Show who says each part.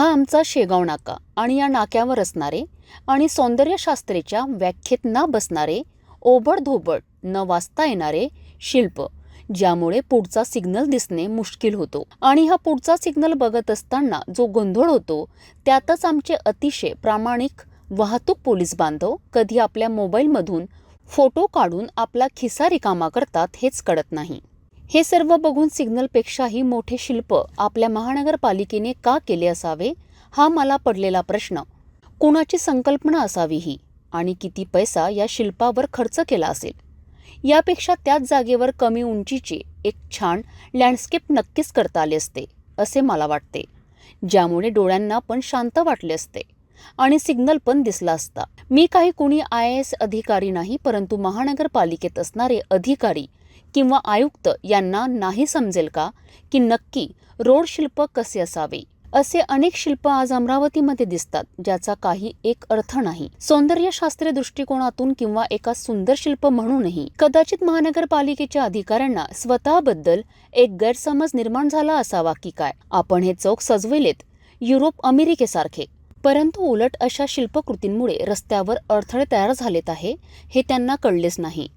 Speaker 1: हा आमचा शेगाव नाका आणि या नाक्यावर असणारे आणि सौंदर्यशास्त्रेच्या व्याख्येत न बसणारे ओबडधोबड न वाचता येणारे शिल्प ज्यामुळे पुढचा सिग्नल दिसणे मुश्किल होतो. आणि हा पुढचा सिग्नल बघत असताना जो गोंधळ होतो त्यातच आमचे अतिशय प्रामाणिक वाहतूक पोलीस बांधव कधी आपल्या मोबाईलमधून फोटो काढून आपला खिसा रिकामा करतात हेच कळत नाही. हे सर्व बघून सिग्नलपेक्षाही मोठे शिल्प आपल्या महानगरपालिकेने का केले असावे? हा मला पडलेला प्रश्न. कुणाची संकल्पना असावी ही? आणि किती पैसा या शिल्पावर खर्च केला असेल? यापेक्षा त्याच जागेवर कमी उंचीचे एक छान लँडस्केप नक्कीच करता आले असते असे मला वाटते. ज्यामुळे डोळ्यांना पण शांत वाटले असते आणि सिग्नल पण दिसला असता. मी काही कुणी आय एस अधिकारी नाही परंतु महानगरपालिकेत असणारे अधिकारी किंवा आयुक्त यांना नाही समजेल का? की नक्की रोड शिल्प कसे असावे? असे अनेक शिल्प आज अमरावतीमध्ये दिसतात ज्याचा काही एक अर्थ नाही. सौंदर्यशास्त्रीय दृष्टिकोनातून किंवा एका सुंदर शिल्प म्हणूनही कदाचित महानगरपालिकेच्या अधिकाऱ्यांना स्वतःबद्दल एक गैरसमज निर्माण झाला असावा की काय? आपण हे चौक सजविलेत युरोप अमेरिकेसारखे. परंतु उलट अशा शिल्पकृतींमुळे रस्त्यावर अडथळे तयार झालेत आहे हे त्यांना कळलेच नाही.